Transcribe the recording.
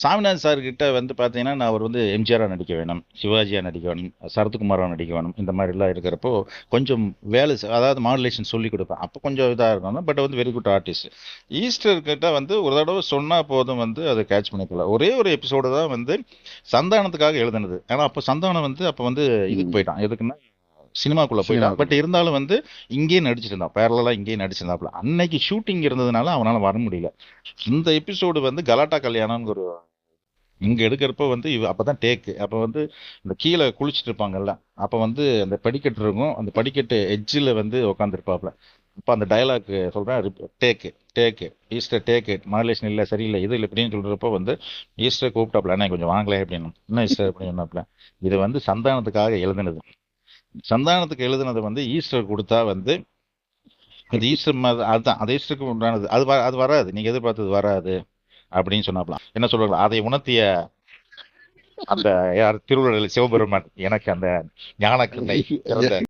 Saminathan sir கிட்ட வந்து பார்த்தீங்கன்னா நான் அவர் வந்து எம்ஜிஆரா நடிக்க வேணும் சிவாஜியா நடிக்க வேணும் சரத்குமாரா நடிக்க வேணும் இந்த மாதிரிலாம் இருக்கிறப்போ கொஞ்சம் வேலை அதாவது மாடுலேஷன் சொல்லி கொடுப்பேன். அப்போ கொஞ்சம் இதாக இருக்கணும். பட் வந்து வெரி குட் ஆர்டிஸ்ட் ஈஸ்டர் கிட்ட வந்து ஒரு தடவை சொன்னால் போதும் வந்து அதை கேட்ச் பண்ணிக்கலாம் ஒரே ஒரு எபிசோடு தான் வந்து சந்தானத்துக்காக எழுதுனது. ஏன்னா அப்போ சந்தானம் வந்து அப்போ வந்து இதுக்கு. போயிட்டான். எதுக்குன்னா சினிமாக்குள்ள போயிட்டான். பட் இருந்தாலும் வந்து இங்கேயே நடிச்சிட்டு இருந்தான். பேரலா இங்கேயே நடிச்சிருந்தாப்புல அன்னைக்கு ஷூட்டிங் இருந்ததுனால அவனால வர முடியல. இந்த எபிசோடு வந்து கலாட்டா கல்யாணம்னு ஒரு இங்கே எடுக்கிறப்ப வந்து இவ அப்பதான் டேக்கு அப்போ வந்து இந்த கீழே குளிச்சுட்டு இருப்பாங்கல்ல அப்போ வந்து அந்த படிக்கட்டு இருக்கும். அந்த படிக்கட்டு எஜ்ஜில் வந்து உட்காந்துருப்பாப்ல இப்போ அந்த டயலாக் சொல்கிறேன் டேக்கு டேக்கு ஈஸ்டர் டேக்கு மாடுலேஷன் இல்லை சரியில்லை இது இல்லை இப்படின்னு சொல்கிறப்போ வந்து ஈஸ்டர் கூப்பிட்டாப்ல அண்ணா கொஞ்சம் வாங்கல அப்படின்னு. இன்னும் ஈஸ்டர் அப்படின்னு சொன்னாப்ல? இது வந்து சந்தானத்துக்காக எழுதுனது. சந்தானத்துக்கு எழுதுனது வந்து ஈஸ்டர் கொடுத்தா வந்து இது ஈஸ்டர் அதுதான் அது ஈஸ்டருக்கு உண்டானது. அது வ- அது வராது. நீங்கள் எதிர்பார்த்தது வராது. அப்படின்னு சொன்னாப்லாம் என்ன சொல்றாங்க? அதை உணர்த்திய அந்த யார் திருவள்ளுவர் சிவபெருமான் எனக்கு அந்த ஞானக்கண்ணை